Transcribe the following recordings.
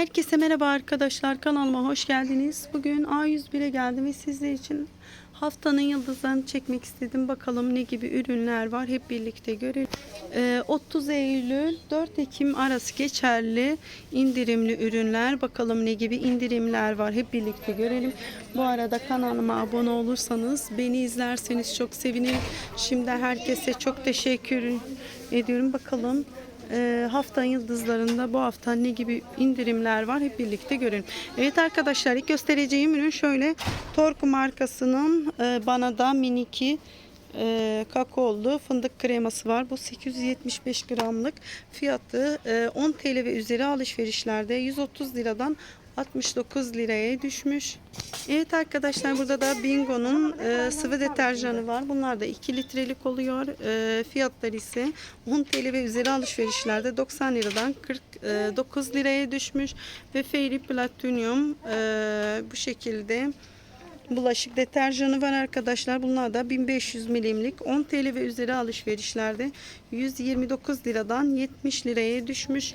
Herkese merhaba arkadaşlar kanalıma hoş geldiniz. Bugün A101'e geldim ve sizler için haftanın yıldızlarını çekmek istedim. Bakalım ne gibi ürünler var hep birlikte görelim. Ee, 30 Eylül 4 Ekim arası geçerli indirimli ürünler. Bakalım ne gibi indirimler var hep birlikte görelim. Bu arada kanalıma abone olursanız beni izlerseniz çok sevinirim. Şimdi herkese çok teşekkür ediyorum. Bakalım e, haftanın yıldızlarında bu hafta ne gibi indirimler var hep birlikte görelim. Evet arkadaşlar ilk göstereceğim ürün şöyle Torku markasının e, bana da miniki e, kakaolu fındık kreması var. Bu 875 gramlık fiyatı e, 10 TL ve üzeri alışverişlerde 130 liradan 69 liraya düşmüş. Evet arkadaşlar burada da Bingo'nun e, sıvı deterjanı var. Bunlar da 2 litrelik oluyor. E, fiyatları ise 10 TL ve üzeri alışverişlerde 90 liradan 49 liraya düşmüş. Ve Fairy Platinum e, bu şekilde bulaşık deterjanı var arkadaşlar. Bunlar da 1500 milimlik 10 TL ve üzeri alışverişlerde 129 liradan 70 liraya düşmüş.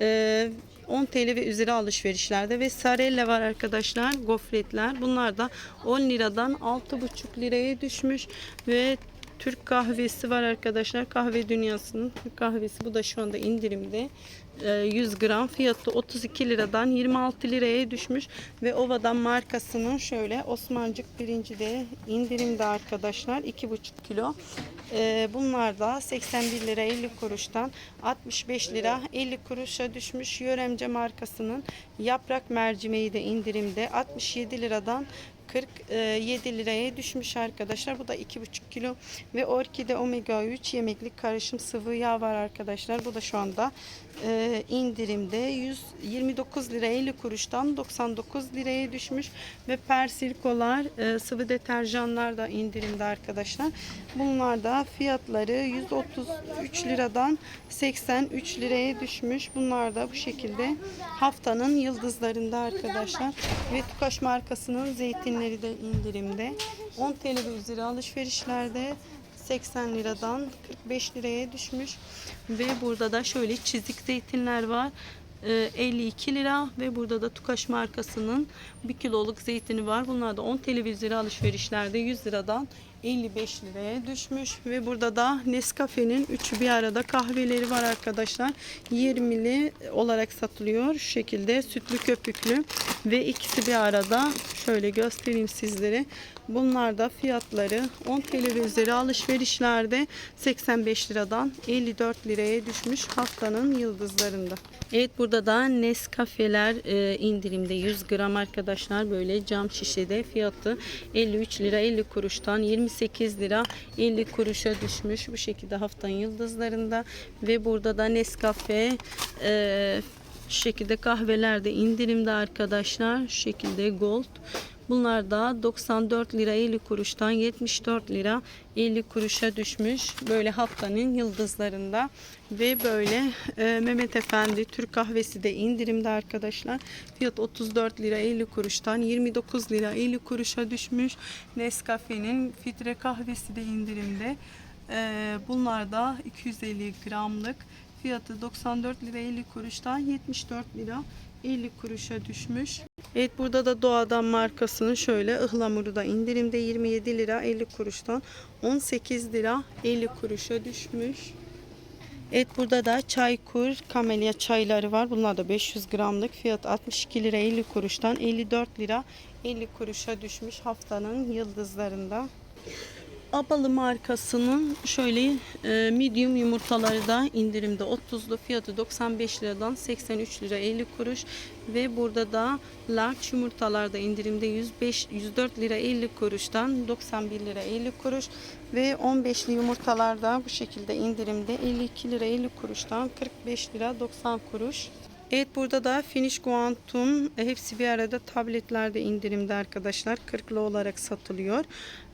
Ee, 10 TL ve üzeri alışverişlerde ve Sarella var arkadaşlar gofretler. Bunlar da 10 liradan 6,5 liraya düşmüş ve Türk kahvesi var arkadaşlar. Kahve dünyasının Türk kahvesi. Bu da şu anda indirimde. Ee, 100 gram fiyatı 32 liradan 26 liraya düşmüş ve Ova'dan markasının şöyle Osmancık birinci de indirimde arkadaşlar 2,5 kilo. Ee, bunlar da 81 lira 50 kuruştan 65 lira 50 kuruşa düşmüş. Yöremce markasının yaprak mercimeği de indirimde 67 liradan 47 liraya düşmüş arkadaşlar. Bu da 2,5 kilo ve Orkide Omega 3 yemeklik karışım sıvı yağ var arkadaşlar. Bu da şu anda e, indirimde 129 lira 50 kuruştan 99 liraya düşmüş ve Persilkolar e, sıvı deterjanlar da indirimde arkadaşlar. Bunlar da fiyatları 133 liradan 83 liraya düşmüş. Bunlar da bu şekilde haftanın yıldızlarında arkadaşlar. Ve Tukaş markasının zeytinleri de indirimde. 10 TL ve üzeri alışverişlerde 80 liradan 45 liraya düşmüş. Ve burada da şöyle çizik zeytinler var. Ee, 52 lira ve burada da Tukaş markasının 1 kiloluk zeytini var. Bunlar da 10 TL ve üzeri alışverişlerde 100 liradan 55 liraya düşmüş ve burada da Nescafe'nin üçü bir arada kahveleri var arkadaşlar. 20'li olarak satılıyor. Şu şekilde sütlü köpüklü ve ikisi bir arada. Şöyle göstereyim sizlere. Bunlar da fiyatları 10 TL üzeri alışverişlerde 85 liradan 54 liraya düşmüş haftanın yıldızlarında. Evet burada da Nescafe'ler e, indirimde 100 gram arkadaşlar böyle cam şişede fiyatı 53 lira 50 kuruştan 28 lira 50 kuruşa düşmüş bu şekilde haftanın yıldızlarında. Ve burada da Nescafe e, şu şekilde kahveler de indirimde arkadaşlar. Şu şekilde gold Bunlar da 94 lira 50 kuruştan 74 lira 50 kuruşa düşmüş. Böyle haftanın yıldızlarında ve böyle e, Mehmet Efendi Türk kahvesi de indirimde arkadaşlar. Fiyat 34 lira 50 kuruştan 29 lira 50 kuruşa düşmüş. Nescafe'nin filtre kahvesi de indirimde. E, bunlar da 250 gramlık. Fiyatı 94 lira 50 kuruştan 74 lira 50 kuruşa düşmüş. Evet burada da Doğadan markasının şöyle ıhlamuru da indirimde 27 lira 50 kuruştan 18 lira 50 kuruşa düşmüş. Evet burada da Çaykur Kamelya çayları var. Bunlar da 500 gramlık. Fiyat 62 lira 50 kuruştan 54 lira 50 kuruşa düşmüş haftanın yıldızlarında. Abalı markasının şöyle e, medium yumurtaları da indirimde 30'lu fiyatı 95 liradan 83 lira 50 kuruş ve burada da large yumurtalar da indirimde 105 104 lira 50 kuruştan 91 lira 50 kuruş ve 15'li yumurtalar da bu şekilde indirimde 52 lira 50 kuruştan 45 lira 90 kuruş. Evet burada da Finish Quantum e, hepsi bir arada tabletlerde indirimde arkadaşlar. 40'lı olarak satılıyor.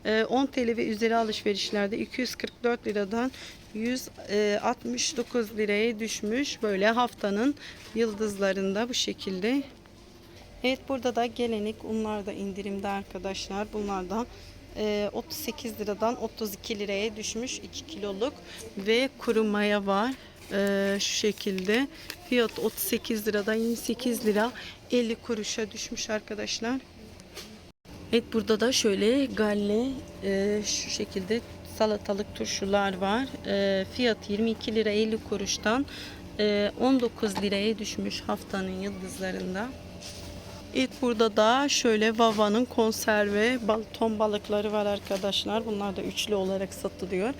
E, 10 TL ve üzeri alışverişlerde 244 liradan 169 liraya düşmüş. Böyle haftanın yıldızlarında bu şekilde. Evet burada da gelenek unlar da indirimde arkadaşlar. Bunlar da e, 38 liradan 32 liraya düşmüş 2 kiloluk ve kuru maya var. Ee, şu şekilde. Fiyat 38 liradan 28 lira 50 kuruşa düşmüş arkadaşlar. Evet burada da şöyle galle e, şu şekilde salatalık turşular var. E, fiyat 22 lira 50 kuruştan e, 19 liraya düşmüş haftanın yıldızlarında. Evet burada da şöyle Vava'nın konserve ton balıkları var arkadaşlar. Bunlar da üçlü olarak satılıyor.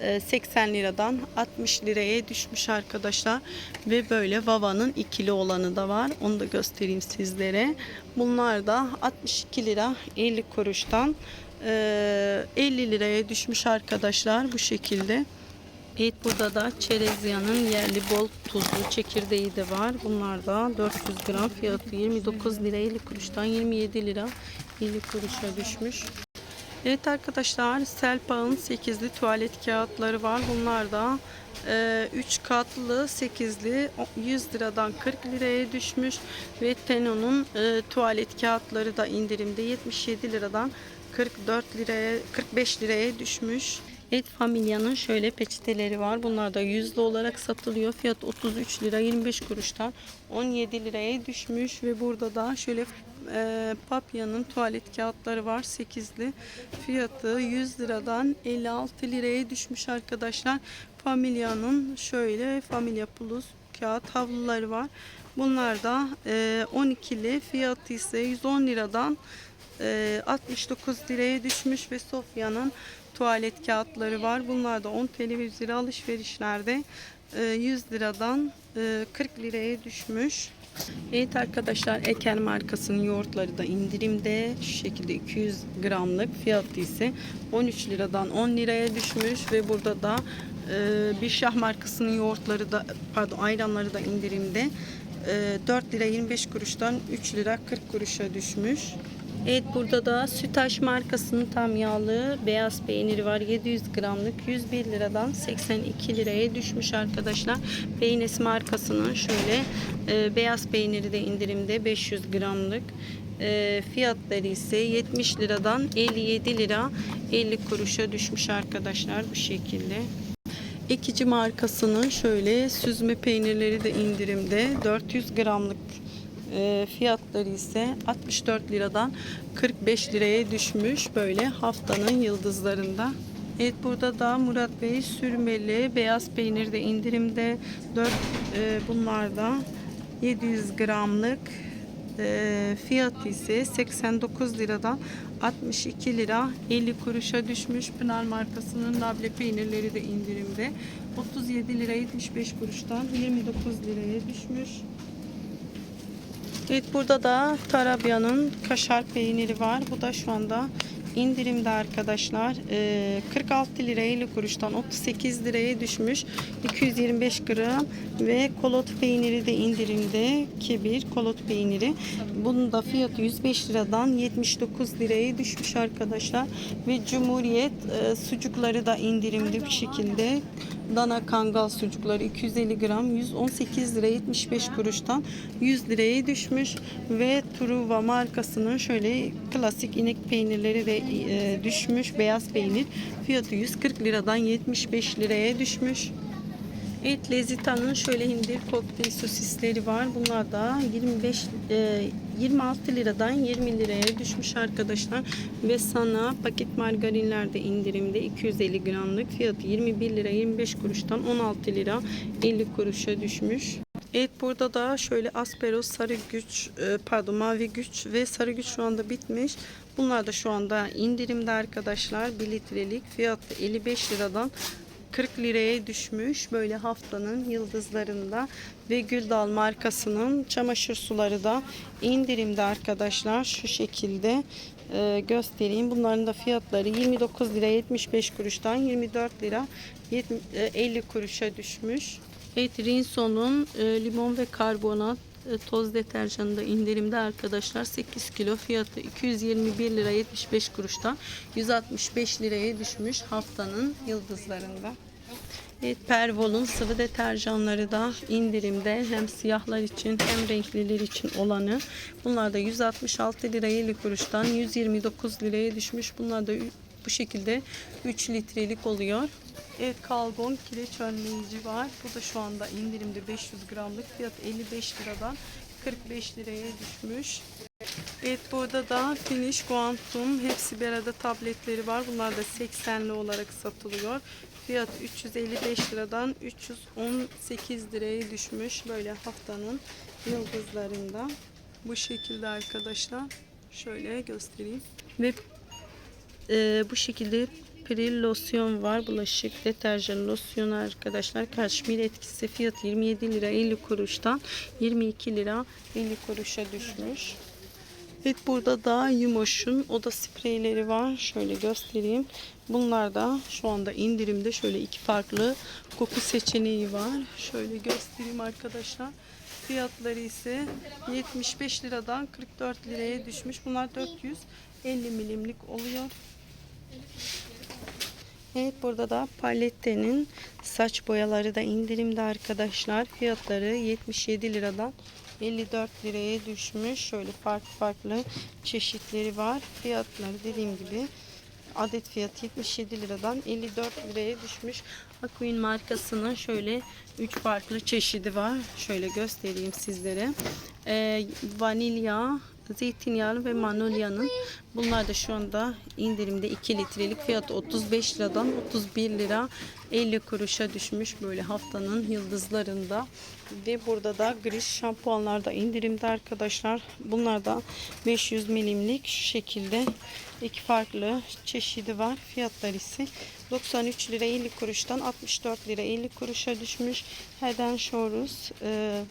Ee, 80 liradan 60 liraya düşmüş arkadaşlar. Ve böyle Vava'nın ikili olanı da var. Onu da göstereyim sizlere. Bunlar da 62 lira 50 kuruştan e, 50 liraya düşmüş arkadaşlar bu şekilde. Evet burada da çerezyanın yerli bol tuzlu çekirdeği de var. Bunlar da 400 gram fiyatı 29 lira 50 kuruştan 27 lira 50 kuruşa düşmüş. Evet arkadaşlar Selpak'ın 8'li tuvalet kağıtları var. Bunlar da 3 katlı 8'li 100 liradan 40 liraya düşmüş. Ve Teno'nun e, tuvalet kağıtları da indirimde 77 liradan 44 liraya 45 liraya düşmüş. Et Familya'nın şöyle peçeteleri var. Bunlar da yüzlü olarak satılıyor. Fiyat 33 lira 25 kuruştan 17 liraya düşmüş ve burada da şöyle e, Papya'nın tuvalet kağıtları var 8'li. Fiyatı 100 liradan 56 liraya düşmüş arkadaşlar. Familya'nın şöyle Familya Plus kağıt havluları var. Bunlar da e, 12'li fiyatı ise 110 liradan e, 69 liraya düşmüş ve Sofya'nın tuvalet kağıtları var. Bunlar da 10 TL ve 100 lira alışverişlerde e, 100 liradan e, 40 liraya düşmüş. Evet arkadaşlar Eker markasının yoğurtları da indirimde şu şekilde 200 gramlık fiyatı ise 13 liradan 10 liraya düşmüş ve burada da e, bir şah markasının yoğurtları da pardon ayranları da indirimde e, 4 lira 25 kuruştan 3 lira 40 kuruşa düşmüş. Evet burada da Sütaş markasının tam yağlı beyaz peyniri var. 700 gramlık 101 liradan 82 liraya düşmüş arkadaşlar. Peynes markasının şöyle e, beyaz peyniri de indirimde 500 gramlık. E, fiyatları ise 70 liradan 57 lira 50 kuruşa düşmüş arkadaşlar bu şekilde. Ekici markasının şöyle süzme peynirleri de indirimde 400 gramlık e, fiyatları ise 64 liradan 45 liraya düşmüş böyle haftanın yıldızlarında. Evet burada da Murat Bey sürmeli beyaz peynir de indirimde 4 e, bunlar da 700 gramlık e, fiyatı ise 89 liradan 62 lira 50 kuruşa düşmüş. Pınar markasının labne peynirleri de indirimde 37 lira 75 kuruştan 29 liraya düşmüş. Evet burada da Tarabya'nın kaşar peyniri var. Bu da şu anda indirimde arkadaşlar. Ee, 46 lira 50 kuruştan 38 liraya düşmüş. 225 gram ve kolot peyniri de indirimde. Kebir kolot peyniri. Bunun da fiyatı 105 liradan 79 liraya düşmüş arkadaşlar. Ve Cumhuriyet e, sucukları da indirimde bir şekilde. Dana kangal sucukları 250 gram 118 lira 75 kuruştan 100 liraya düşmüş ve Truva markasının şöyle klasik inek peynirleri de e, düşmüş beyaz peynir fiyatı 140 liradan 75 liraya düşmüş. Evet Lezita'nın şöyle hindir kokteyl sosisleri var. Bunlar da 25 e, 26 liradan 20 liraya düşmüş arkadaşlar. Ve sana paket margarinler de indirimde 250 gramlık fiyatı 21 lira 25 kuruştan 16 lira 50 kuruşa düşmüş. Evet burada da şöyle Asperos sarı güç e, pardon mavi güç ve sarı güç şu anda bitmiş. Bunlar da şu anda indirimde arkadaşlar. 1 litrelik fiyatı 55 liradan 40 liraya düşmüş böyle haftanın yıldızlarında ve Güldal markasının çamaşır suları da indirimde arkadaşlar şu şekilde e, göstereyim. Bunların da fiyatları 29 lira 75 kuruştan 24 lira 70, e, 50 kuruşa düşmüş. Evet Rinso'nun e, limon ve karbonat e, toz deterjanı da indirimde arkadaşlar 8 kilo fiyatı 221 lira 75 kuruştan 165 liraya düşmüş haftanın yıldızlarında. Evet, Pervol'un sıvı deterjanları da indirimde hem siyahlar için hem renkliler için olanı. Bunlar da 166 lira 50 kuruştan 129 liraya düşmüş. Bunlar da Bu şekilde 3 litrelik oluyor. Evet kalgon kireç önleyici var. Bu da şu anda indirimde 500 gramlık fiyat 55 liradan 45 liraya düşmüş. Evet burada da Finish Quantum hepsi bir arada tabletleri var. Bunlar da 80'li olarak satılıyor. Fiyat 355 liradan 318 liraya düşmüş. Böyle haftanın yıldızlarında. Bu şekilde arkadaşlar. Şöyle göstereyim. Ve e, bu şekilde Pril losyon var. Bulaşık deterjan losyonu arkadaşlar. Kaşmir etkisi fiyatı 27 lira 50 kuruştan 22 lira 50 kuruşa düşmüş. Evet burada da Yumoş'un oda spreyleri var. Şöyle göstereyim. Bunlar da şu anda indirimde şöyle iki farklı koku seçeneği var. Şöyle göstereyim arkadaşlar. Fiyatları ise 75 liradan 44 liraya düşmüş. Bunlar 450 milimlik oluyor. Evet burada da palettenin saç boyaları da indirimde arkadaşlar. Fiyatları 77 liradan 54 liraya düşmüş. Şöyle farklı farklı çeşitleri var. Fiyatları dediğim gibi adet fiyatı 77 liradan 54 liraya düşmüş. Aquin markasının şöyle 3 farklı çeşidi var. Şöyle göstereyim sizlere. Ee, vanilya, zeytinyağlı ve manolya'nın bunlar da şu anda indirimde 2 litrelik fiyatı 35 liradan 31 lira 50 kuruşa düşmüş böyle haftanın yıldızlarında. Ve burada da gris şampuanlar da indirimde arkadaşlar. Bunlar da 500 milimlik şekilde iki farklı çeşidi var. Fiyatlar ise 93 lira 50 kuruştan 64 lira 50 kuruşa düşmüş. Head Shoulders e,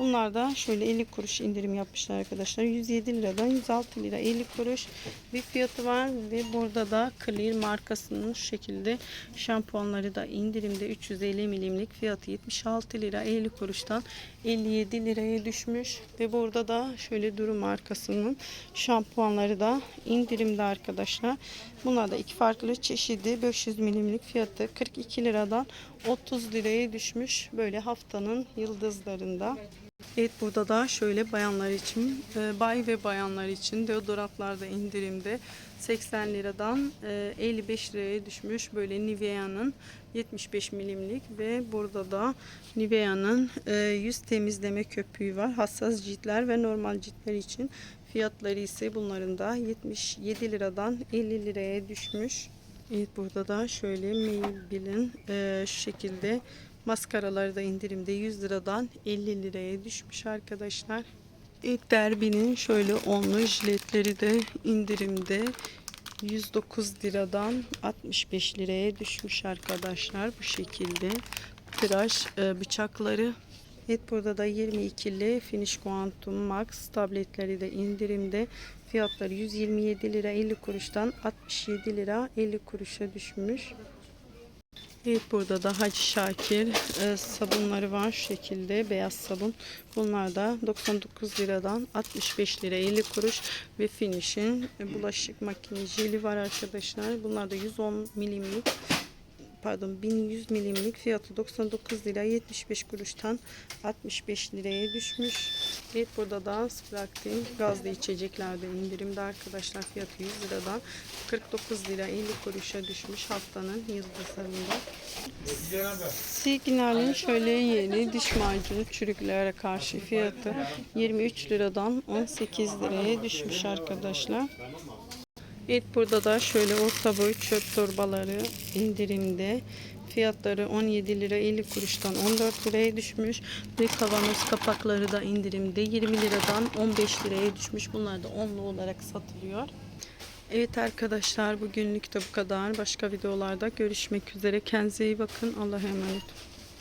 Bunlar da şöyle 50 kuruş indirim yapmışlar arkadaşlar. 107 liradan 106 lira 50 kuruş bir fiyatı var ve burada da Clear markasının şu şekilde şampuanları da indirimde 350 milimlik fiyatı 76 lira 50 kuruştan 57 liraya düşmüş ve burada da şöyle Duru markasının şampuanları da indirimde arkadaşlar. Bunlar da iki farklı çeşidi 500 milimlik fiyatı 42 liradan 30 liraya düşmüş böyle haftanın yıldızlarında. Evet burada da şöyle bayanlar için e, bay ve bayanlar için deodorantlar da indirimde 80 liradan e, 55 liraya düşmüş böyle Nivea'nın 75 milimlik ve burada da Nivea'nın e, yüz temizleme köpüğü var hassas ciltler ve normal ciltler için fiyatları ise bunların da 77 liradan 50 liraya düşmüş. Evet burada da şöyle Maybelline e, şu şekilde maskaraları da indirimde 100 liradan 50 liraya düşmüş arkadaşlar. Evet Derby'nin şöyle onlu jiletleri de indirimde 109 liradan 65 liraya düşmüş arkadaşlar bu şekilde. Tıraş e, bıçakları Evet burada da 22'li Finish Quantum Max tabletleri de indirimde. Fiyatları 127 lira 50 kuruştan 67 lira 50 kuruşa düşmüş. Evet burada da Hacı Şakir e, sabunları var şu şekilde beyaz sabun. Bunlar da 99 liradan 65 lira 50 kuruş ve Finish'in e, bulaşık makine jeli var arkadaşlar. Bunlar da 110 milimlik pardon 1100 milimlik fiyatı 99 lira 75 kuruştan 65 liraya düşmüş. Evet burada da Spraktin gazlı içeceklerde indirimde arkadaşlar fiyatı 100 liradan 49 lira 50 kuruşa düşmüş haftanın yıldızlarında. Signal'in şöyle yeni diş macunu çürüklere karşı fiyatı 23 liradan 18 liraya düşmüş arkadaşlar. Evet burada da şöyle orta boy çöp torbaları indirimde. Fiyatları 17 lira 50 kuruştan 14 liraya düşmüş. Ve kavanoz kapakları da indirimde 20 liradan 15 liraya düşmüş. Bunlar da onlu olarak satılıyor. Evet arkadaşlar bugünlük de bu kadar. Başka videolarda görüşmek üzere. Kendinize iyi bakın. Allah'a emanet.